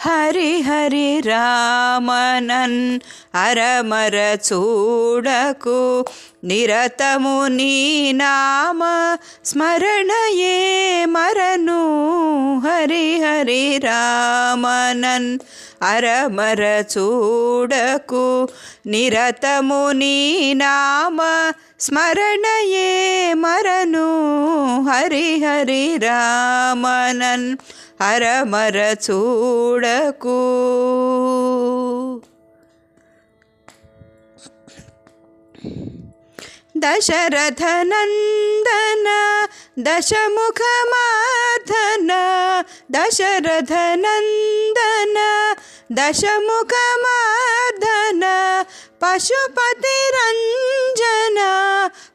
హరి హరి రామనన్ అరమర చూడకు నిరతము నీ నామ స్మరణయే మరను హరి హరి రామనన్ అరమర చూడకు నిరతము నీ నామ స్మరణయే మరను హరి హరి రామనన్ అరమర చూడకు దశరథనందన దశముఖమాధన దశరథనందన దశముఖమార్దన పశుపతి రంజన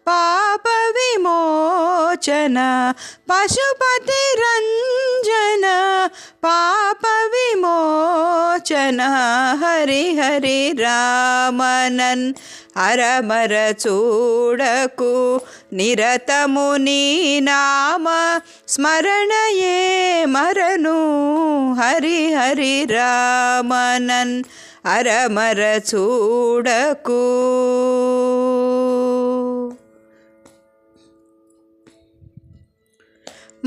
పాప విమోచన పశుపతి రంజన పాప విమోచన హరి హరి రామనన్ అరమర చూడకు నిరతము నీ నామ స్మరణయే మరను హరి హరి రామనన్ అరమర చూడకు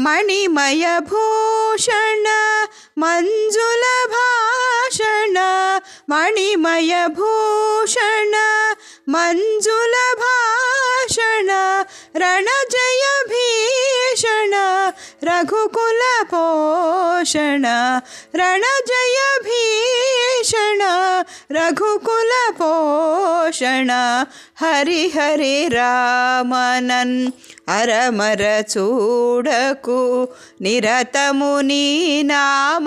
मणिमयभूषण मञ्जुलभाषण मणिमयभूषण भाषण रणजय भीषण रघुकुलपोषण रणजय రణజయ భీషణ రఘుకుల పోషణ రణజయ భీషణ రఘుకుల పోషణ హరి హరి రామనన్ అరమర చూడకు నిరతము నీ నామ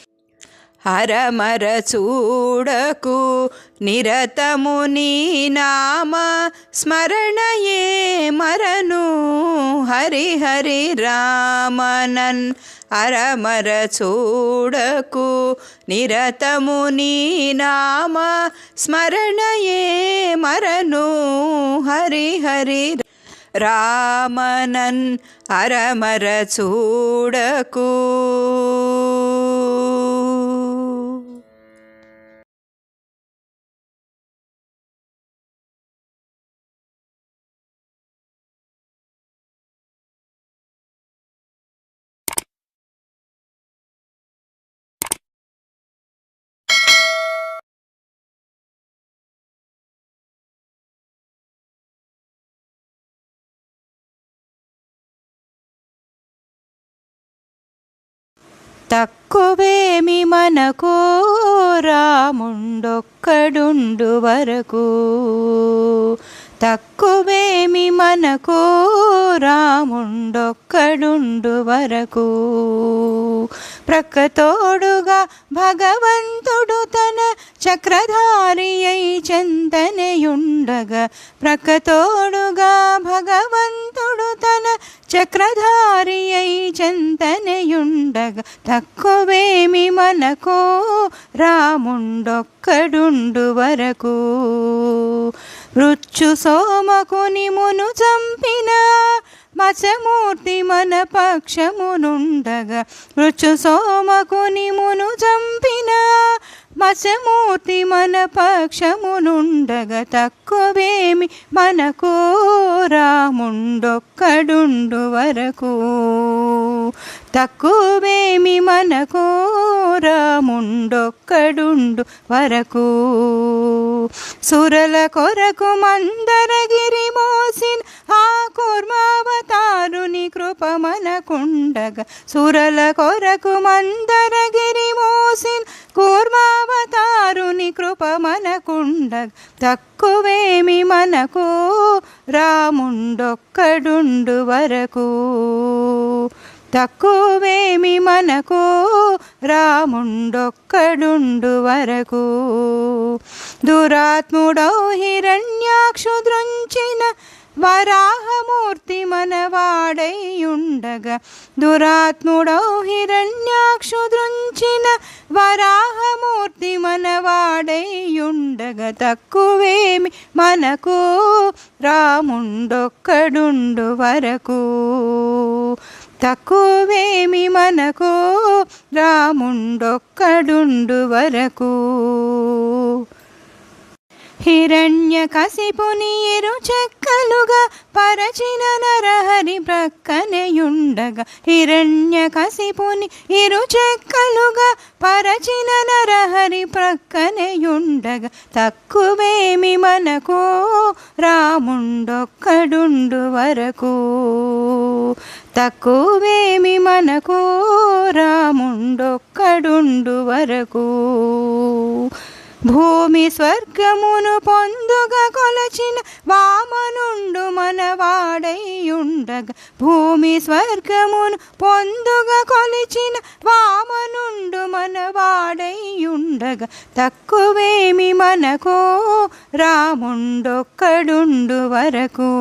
హరమర చూడకు నిరతము నీ నామ స్మరణయే మరను? హరిహరి రామనన్ అరమర చూడకు నిరతము నీ నామ స్మరణయే మరను? హరిహరి రామనన్ అరమర చూడకు. так కొవేమి మనకు? రాముండొక్కడుండు వరకు. తక్కువేమి మనకు? రాముండొక్కడుండు వరకు. ప్రక్కతోడుగా భగవంతుడు తన చక్రధారి అయి చెంతనయుండగా ప్రక్కతోడుగా భగవంతుడు తన చక్రధారి అయి చెంతనయుండగా తక్కువేమి మనకు రాముండొక్కడుండు వరకు మృత్యు సోమకుని మును చంపిన మచమూర్తి మన పక్షమునుండగా మృత్యు సోమకుని మును చంపిన మసమూర్తి మన పక్షమునుండగ తక్కువేమి మనకు రాముండొక్కడుండు వరకు. తక్కువేమి మనకు రాముండొక్కడుండు వరకు. సురల కొరకు మందరగిరి మోసిన ఆ కూర్మావతారుని కృప మనకుండగ. సురల కొరకు మందరగిరి మోసిన కూర్మావతారుని తక్కువేమి మనకు రాముండొక్కడుండు వరకు. తక్కువేమి మనకు రాముండొక్కడుండు వరకు. దురాత్ముడౌ హిరణ్యాక్షుద్రుంచిన వరాహమూర్తి మనవాడైయుండగా. దురాత్ముడౌ హిరణ్యాక్షు దృంచిన వరాహమూర్తి మనవాడైయుండగా. తక్కువేమి మనకు రాముండొక్కడుండు వరకు. తక్కువేమి మనకు రాముండొక్కడుండు వరకు. హిరణ్య కసిపుని ఇరు చెక్కలుగా పరచిన నరహరి ప్రక్కనయుండగా. హిరణ్య కసిపుని ఇరు చెక్కలుగా పరచిన నరహరి ప్రక్కనయుండగా. తక్కువేమి మనకు రాముండొక్కడుండు వరకు. తక్కువేమి మనకు రాముండొక్కడుండు వరకు. భూమి స్వర్గమును పొందుగా కొలచిన వామనుండు మనవాడైయుండగా. భూమి స్వర్గమును పొందుగా కొలిచిన వామనుండు మనవాడైయుండగా. తక్కువేమి మనకు రాముండొక్కడుండు వరకు.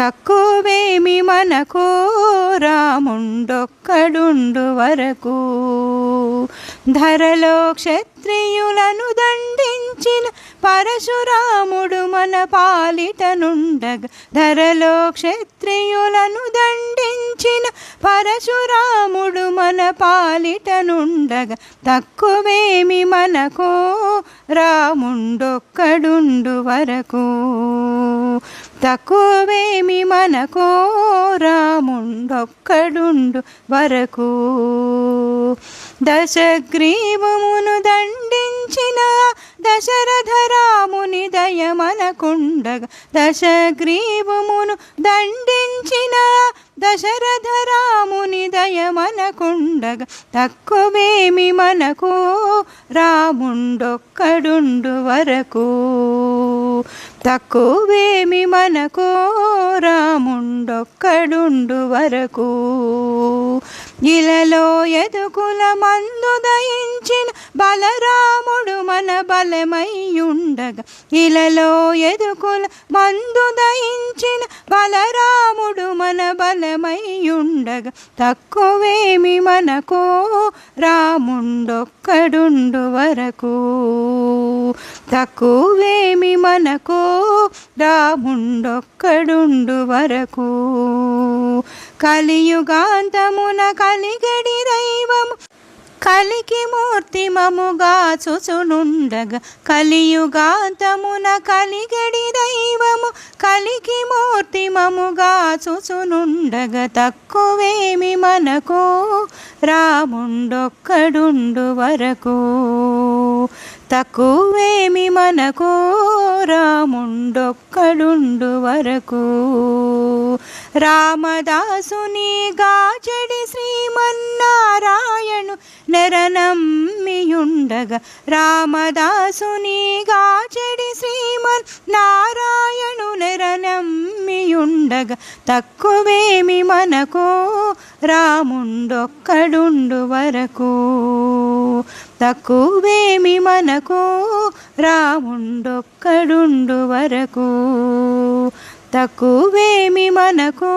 తక్కువేమి మనకు రాముండొక్కడుండు వరకు. ధరలో క్షత్రియులను దండించిన పరశురాముడు మన పాలిటనుండగ ధరలో క్షత్రియులను దండించిన పరశురాముడు మన పాలిటనుండగ తక్కువేమి మనకు రాముండొక్కడుండు వరకు. తక్కువేమి మనకు రాముండొక్కడుండు వరకు. దశగ్రీవమును దండించిన దశరథరాముని దయమనకుండగా దశగ్రీవమును దండించిన దశరథ రాముని దయమనకుండగ తక్కువేమి మనకు రాముండొక్కడుండు వరకు. తక్కువేమి మనకు రాముండొక్కడుండు వరకు. ఇలలో ఎదుకుల మందు దయించిన బలరాముడు మన బలమయ్యుండగా ఇలలో ఎదుకుల మందు దయించిన బలరాముడు మన బలమయ్యుండగా తక్కువేమి మనకు రాముండొక్కడుండు వరకు. తక్కువేమి మనకు రాముండొక్కడుండు వరకు. కలియుగాంతమున కలిగడి దైవము కలికి మూర్తి మముగా చుచునుండగా కలియుగాంతమున కలిగడి దైవము కలికి మూర్తి మముగా చుచునుండగా తక్కువేమి మనకు రాముండొక్కడుండు వరకు. తక్కువేమి మనకు రాముండొక్కడుండు వరకు. రామదాసుని గాచడి శ్రీమన్నారాయణు నెరనమ్మియుండగా రామదాసుని గాచెడి శ్రీమన్ నారాయణు నెరనమ్మియుండగా తక్కువేమి మనకు రాముండొక్కడుండు వరకు. తక్కువేమి మనకు రాముండొక్కడుండు వరకు. తక్కువేమి మనకు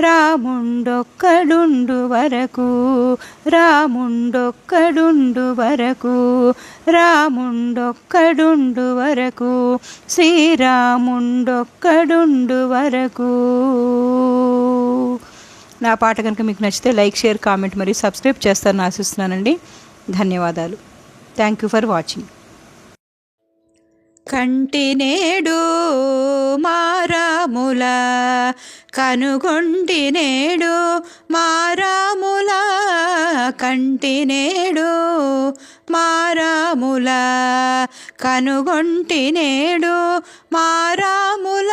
రాముండొక్కడుండు వరకు రాముండొక్కడుండు వరకు రాముండొక్కడుండు వరకు శ్రీరాముండొక్కడుండు వరకు. నా పాట కనుక మీకు నచ్చితే లైక్ షేర్ కామెంట్ మరియు సబ్స్క్రైబ్ చేస్తారని ఆశిస్తున్నానండి. ధన్యవాదాలు. థ్యాంక్ యూ ఫర్ వాచింగ్ కంటి నేడు మారాముల కనుగొంటి నేడు మారాముల కంటి నేడు మారాముల కనుగొంటి నేడు మారాముల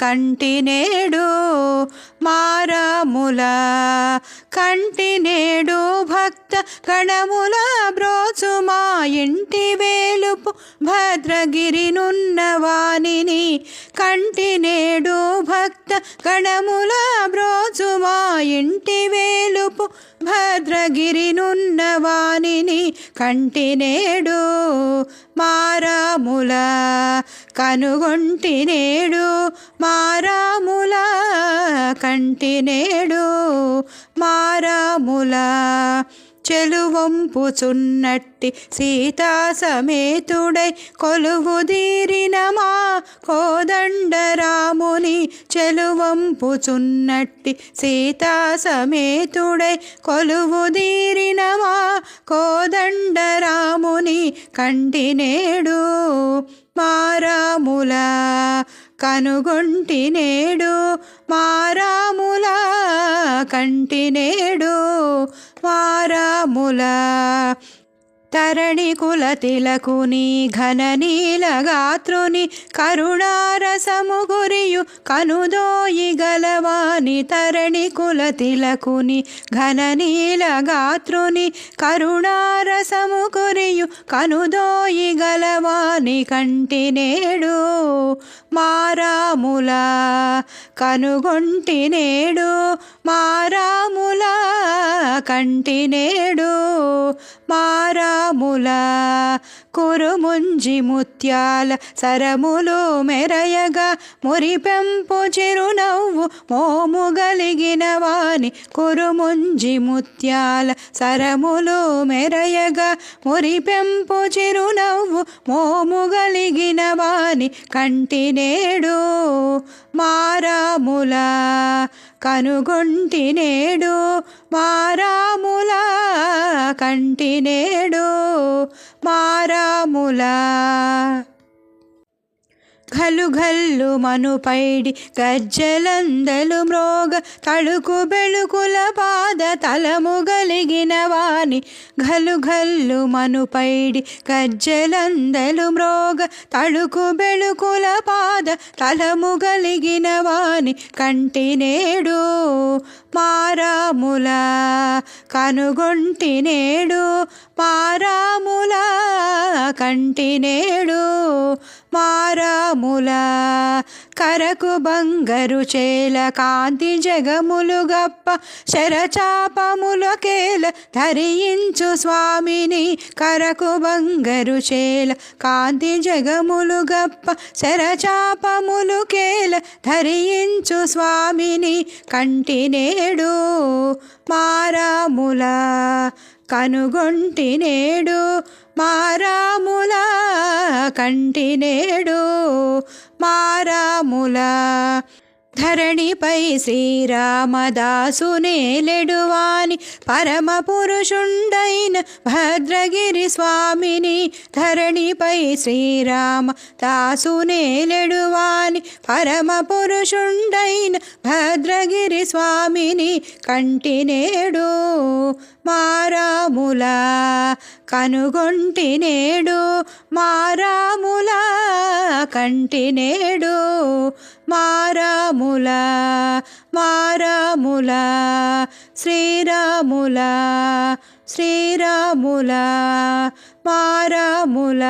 కంటి నేడు మారాముల. కంటి నేడు భక్త గణముల బ్రోచు మా ఇంటి వేలుపు. భద్రగిరినున్న వాణిని కంటి నేడు భక్త గణముల బ్రోచు మా ఇంటి వేలుపు. భద్రగిరినున్న వాణిని కంటి నేడు మారాముల. కనుగొంటి నేడు మారాముల. కంటి నేడు మారాముల చెలువంపుచున్నట్టి సీతా సమేతుడై కొలువుదీరిన మా కోదండరాముని చెలువంపుచున్నట్టి సీతా సమేతుడై కొలువుదీరిన మా కోదండరాముని కంటి నేడు మారాముల కనుగొంటి నేడు మారా కంటి నేడు మారాముల తరణి కుల తిలకుని ఘన నీల గాత్రుని కరుణారసము గురియు కనుదోయి గలవాని తరణి కుల తిలకుని ఘన నీల గాత్రుని కరుణారసము గురియు కనుదోయి గలవాని కంటి నేడు మారాముల కనుగొంటి నేడు మారాముల కంటి నేడు మారాముల. కురుముంజి ముత్యాల సరములు మెరయగా మురిపెంపు చిరునవ్వు మోము గలిగిన వాని కురుముంజి ముత్యాల సరములు మెరయగా మురిపెంపు చిరునవ్వు మోము గలిగిన వాని కంటి నేడు మారాముల కనుగొంటి నేడు మారాముల కంటి నేడు ఘలు ఘల్లు మనుపైడి గజ్జలందలు మ్రోగ తళుకు బెళుకుల పాద తలము గలిగిన వాణి. ఘలు ఘల్లు మనుపైడి గజ్జలందలు మ్రోగ తళుకు బెళుకుల పాద తలము గలిగిన వాణి. కంటి నేడు మారాముల కనుగొంటి నేడు మారాముల కంటి నేడు మారాముల కరకు బంగరు చేల కాంతి జగములు గప్ప శరచాపములకేల ధరించు స్వామిని కరకు బంగరు చేల కాంతి జగములు గప్ప శరచాపములు కేల ధరించు స్వామిని కంటి నేడు మారాముల కనుగొంటి నేడు మారాముల కంటి నేడు మారాముల ధరణిపై శ్రీరామదాసునేలెడువాని పరమ పురుషుండైన భద్రగిరి స్వామిని ధరణిపై శ్రీరామ దాసునేలెడువాని పరమ పురుషుండైన భద్రగిరి స్వామిని కంటినేడు మారాముల కనుగొంటి నేడు మారాముల కంటి నేడు మారాముల మారాముల శ్రీరాముల శ్రీరాముల మారాముల.